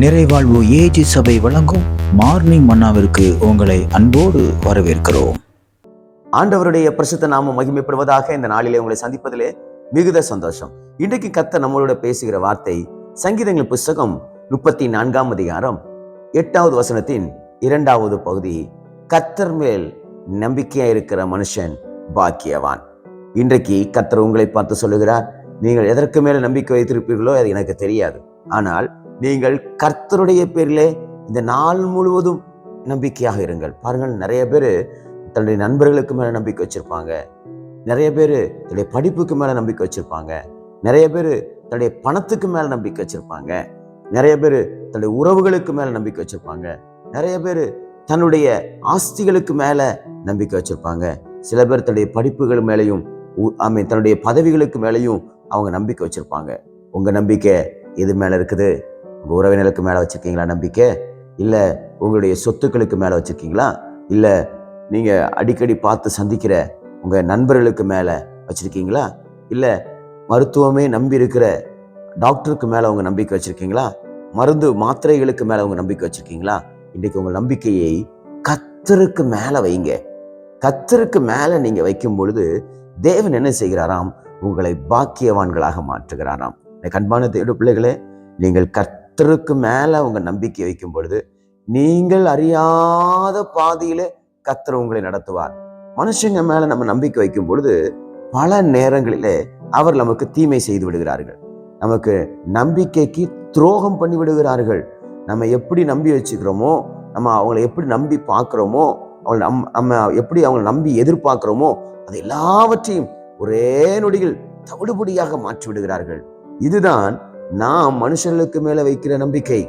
நிறைவாழ்வு AG சபை வழங்கும் morning மன்னாவிற்கு உங்களை அன்போடு வரவேற்கிறோம். ஆண்டவருடைய பிரசித்த நாமம் மகிமைப்படுவதாக இந்த நாளிலே உங்களை சந்திப்பதிலே மிகுந்த சந்தோஷம். இன்றைக்கு கத்த நம்மளோட பேசுகிற வார்த்தை சங்கீதங்கள் புஸ்தகம் முப்பத்தி நான்காம் அதிகாரம் எட்டாவது வசனத்தின் இரண்டாவது பகுதி கத்தர் மேல் நம்பிக்கையா இருக்கிற மனுஷன் பாக்கியவான். இன்றைக்கு கத்தர் உங்களை பார்த்து சொல்லுகிறார் நீங்கள் எதற்கு மேல நம்பிக்கை வைத்திருப்பீர்களோ அது எனக்கு தெரியாது. ஆனால் நீங்கள் கர்த்தருடைய பேரிலே இந்த நாள் முழுவதும் நம்பிக்கையாக இருங்கள். பாருங்கள் நிறைய பேர் தன்னுடைய நண்பர்களுக்கு மேலே நம்பிக்கை வச்சுருப்பாங்க. நிறைய பேர் தன்னுடைய படிப்புக்கு மேலே நம்பிக்கை வச்சுருப்பாங்க. நிறைய பேர் தன்னுடைய பணத்துக்கு மேலே நம்பிக்கை வச்சுருப்பாங்க. நிறைய பேர் தன்னுடைய உறவுகளுக்கு மேலே நம்பிக்கை வச்சுருப்பாங்க. நிறைய பேர் தன்னுடைய ஆஸ்திகளுக்கு மேலே நம்பிக்கை வச்சுருப்பாங்க. சில பேர் தன்னுடைய படிப்புகள் மேலேயும் ஐ மீன் தன்னுடைய பதவிகளுக்கு மேலேயும் அவங்க நம்பிக்கை வச்சுருப்பாங்க. உங்கள் நம்பிக்கை எது மேலே இருக்குது? உங்க உறவினருக்கு மேலே வச்சிருக்கீங்களா நம்பிக்கை? இல்லை உங்களுடைய சொத்துக்களுக்கு மேல வச்சிருக்கீங்களா? இல்ல நீங்க அடிக்கடி பார்த்து சந்திக்கிற உங்க நண்பர்களுக்கு மேல வச்சிருக்கீங்களா? இல்ல மருத்துவமே நம்பி இருக்கிற டாக்டருக்கு மேல உங்க நம்பிக்கை வச்சிருக்கீங்களா? மருந்து மாத்திரைகளுக்கு மேல உங்க நம்பிக்கை வச்சிருக்கீங்களா? இன்னைக்கு உங்க நம்பிக்கையை கத்தருக்கு மேல வைங்க. கத்தருக்கு மேல நீங்க வைக்கும் பொழுது தேவன் என்ன செய்கிறாராம்? உங்களை பாக்கியவான்களாக மாற்றுகிறாராம். கண்பான தேடு பிள்ளைகளே நீங்கள் கர்த்தருக்கு மேலே அவங்க நம்பிக்கை வைக்கும் பொழுது நீங்கள் அறியாத பாதையிலே கத்தர் உங்களை நடத்துவார். மனுஷங்க மேலே நம்ம நம்பிக்கை வைக்கும் பொழுது பல நேரங்களிலே அவர் நமக்கு தீமை செய்து விடுகிறார்கள். நமக்கு நம்பிக்கைக்கு துரோகம் பண்ணி விடுகிறார்கள். நம்ம எப்படி நம்பி வச்சுக்கிறோமோ நம்ம அவங்கள எப்படி நம்பி பார்க்குறோமோ அவங்களை நம் நம்ம எப்படி அவங்கள நம்பி எதிர்பார்க்குறோமோ அது எல்லாவற்றையும் ஒரே நொடியில் தவிடுபடியாக மாற்றி விடுகிறார்கள். இதுதான் நாம் மனுஷர்களுக்கு மேல வைக்கிற நம்பிக்கை.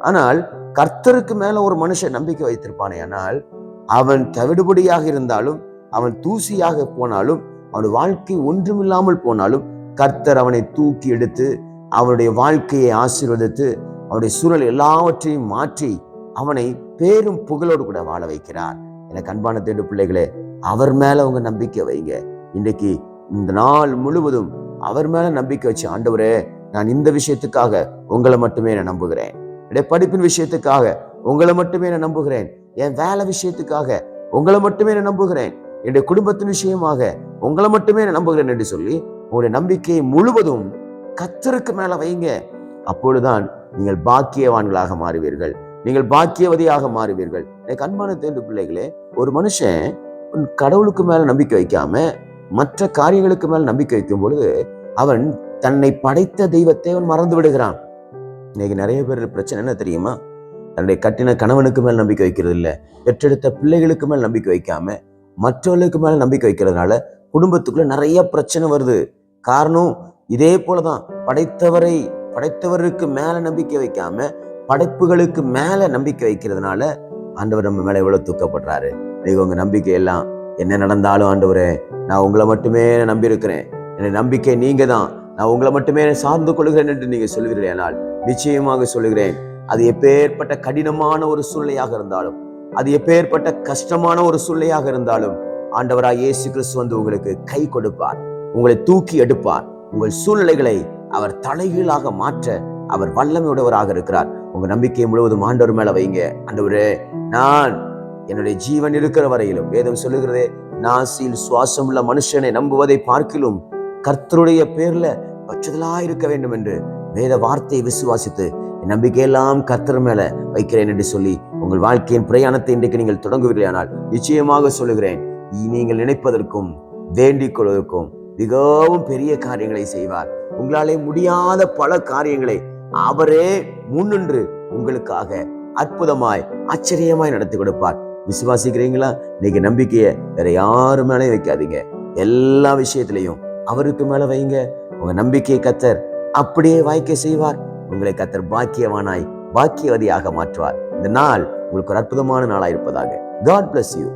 ஆனால் கர்த்தருக்கு மேல ஒரு மனுஷன் நம்பிக்கை வைத்திருப்பானே ஆனால் அவன் தவிடுபடியாக இருந்தாலும் அவன் தூசியாக போனாலும் அவன் வாழ்க்கை ஒன்றுமில்லாமல் போனாலும் கர்த்தர் அவனை தூக்கி எடுத்து அவனுடைய வாழ்க்கையை ஆசீர்வதித்து அவருடைய சூழல் எல்லாவற்றையும் மாற்றி அவனை பேரும் புகழோடு கூட வாழ வைக்கிறார். எனக்கு அன்பான தேடு பிள்ளைகளே அவர் மேல உங்க நம்பிக்கை வைங்க. இன்றைக்கு இந்த நாள் முழுவதும் அவர் மேல நம்பிக்கை வச்சு ஆண்டவரே நான் இந்த விஷயத்துக்காக உங்களை மட்டுமே நான் நம்புகிறேன். என்னுடைய படிப்பின் விஷயத்துக்காக உங்களை மட்டுமே நான் நம்புகிறேன். என் வேலை விஷயத்துக்காக உங்களை மட்டுமே நான் நம்புகிறேன். என்னுடைய குடும்பத்தின் விஷயமாக உங்களை மட்டுமே நான் நம்புகிறேன் என்று சொல்லி உங்களுடைய நம்பிக்கையை முழுவதும் கத்தருக்கு மேல வைங்க. அப்பொழுதுதான் நீங்கள் பாக்கியவான்களாக மாறுவீர்கள். நீங்கள் பாக்கியவதியாக மாறுவீர்கள். எனக்கு அன்பான தேர்ந்து பிள்ளைகளே ஒரு மனுஷன் கடவுளுக்கு மேல நம்பிக்கை வைக்காம மற்ற காரியங்களுக்கு மேல நம்பிக்கை வைக்கும் பொழுது அவன் தன்னை படைத்த தெய்வத்தை அவன் மறந்து விடுகிறான். இன்னைக்கு நிறைய பேர் பிரச்சனை என்ன தெரியுமா? தன்னுடைய கட்டின கணவனுக்கு மேல் நம்பிக்கை வைக்கிறது இல்லை. பெற்றெடுத்த பிள்ளைகளுக்கு மேல் நம்பிக்கை வைக்காம மற்றவர்களுக்கு மேல நம்பிக்கை வைக்கிறதுனால குடும்பத்துக்குள்ள நிறைய பிரச்சனை வருது. காரணம் இதே போலதான். படைத்தவரை படைத்தவருக்கு மேல நம்பிக்கை வைக்காம படைப்புகளுக்கு மேல நம்பிக்கை வைக்கிறதுனால ஆண்டவர் நம்ம மேல எவ்வளவு தூக்கப்படுறாரு. நீங்க உங்க நம்பிக்கை எல்லாம் என்ன நடந்தாலும் ஆண்டவரே நான் உங்களை மட்டுமே நம்பி இருக்கிறேன் என் நம்பிக்கை நீங்க தான் நான் உங்களை மட்டுமே சார்ந்து கொள்கிறேன் என்று நீங்க சொல்கிறீர்கள் ஆனால் நிச்சயமாக சொல்லுகிறேன் அது எப்பேற்பட்ட கடினமான ஒரு சூழ்நிலையாக இருந்தாலும் அது எப்பேற்பட்ட கஷ்டமான ஒரு சூழ்நிலையாக இருந்தாலும் ஆண்டவராக இயேசு கிறிஸ்து வந்து உங்களுக்கு கை கொடுப்பார் உங்களை தூக்கி எடுப்பார் உங்கள் சூழ்நிலைகளை அவர் தலைகீழாக மாற்ற அவர் வல்லமையுடையவராக இருக்கிறார். உங்க நம்பிக்கை முழுவதும் ஆண்டவர் மேல வைங்க. ஆண்டவரே நான் என்னுடைய ஜீவன் இருக்கிற வரையிலும் வேதம் சொல்லுகிறதே நாசியில் சுவாசம் உள்ள மனுஷனை நம்புவதை பார்க்கிலும் கர்த்தருடைய பேர்ல பற்றுதலா இருக்க வேண்டும் என்று வேத வார்த்தையை விசுவாசித்து என் நம்பிக்கையெல்லாம் கர்த்தர் மேல வைக்கிறேன் என்று சொல்லி உங்கள் வாழ்க்கையின் பிரயாணத்தை இன்றைக்கு நீங்கள் தொடங்குவீர்களானால் நிச்சயமாக சொல்லுகிறேன் நீங்கள் நினைப்பதற்கும் வேண்டிக் கொள்வதற்கும் மிகவும் பெரிய காரியங்களை செய்வார். உங்களாலே முடியாத பல காரியங்களை அவரே முன்னின்று உங்களுக்காக அற்புதமாய் ஆச்சரியமாய் நடத்தி கொடுப்பார். விசுவாசிக்கிறீங்களா? இன்னைக்கு நம்பிக்கையை வேற யாரு மேலே வைக்காதீங்க. எல்லா விஷயத்திலையும் அவருக்கு மேல வைங்க. உங்க நம்பிக்கையை கத்தர் அப்படியே வாய்க்க செய்வார். உங்களை கத்தர் பாக்கியவானாய் பாக்கியவதியாக மாற்றுவார். இந்த நாள் உங்களுக்கு ஒரு அற்புதமான நாளாக இருப்பதாக காட் பிளஸ் யூ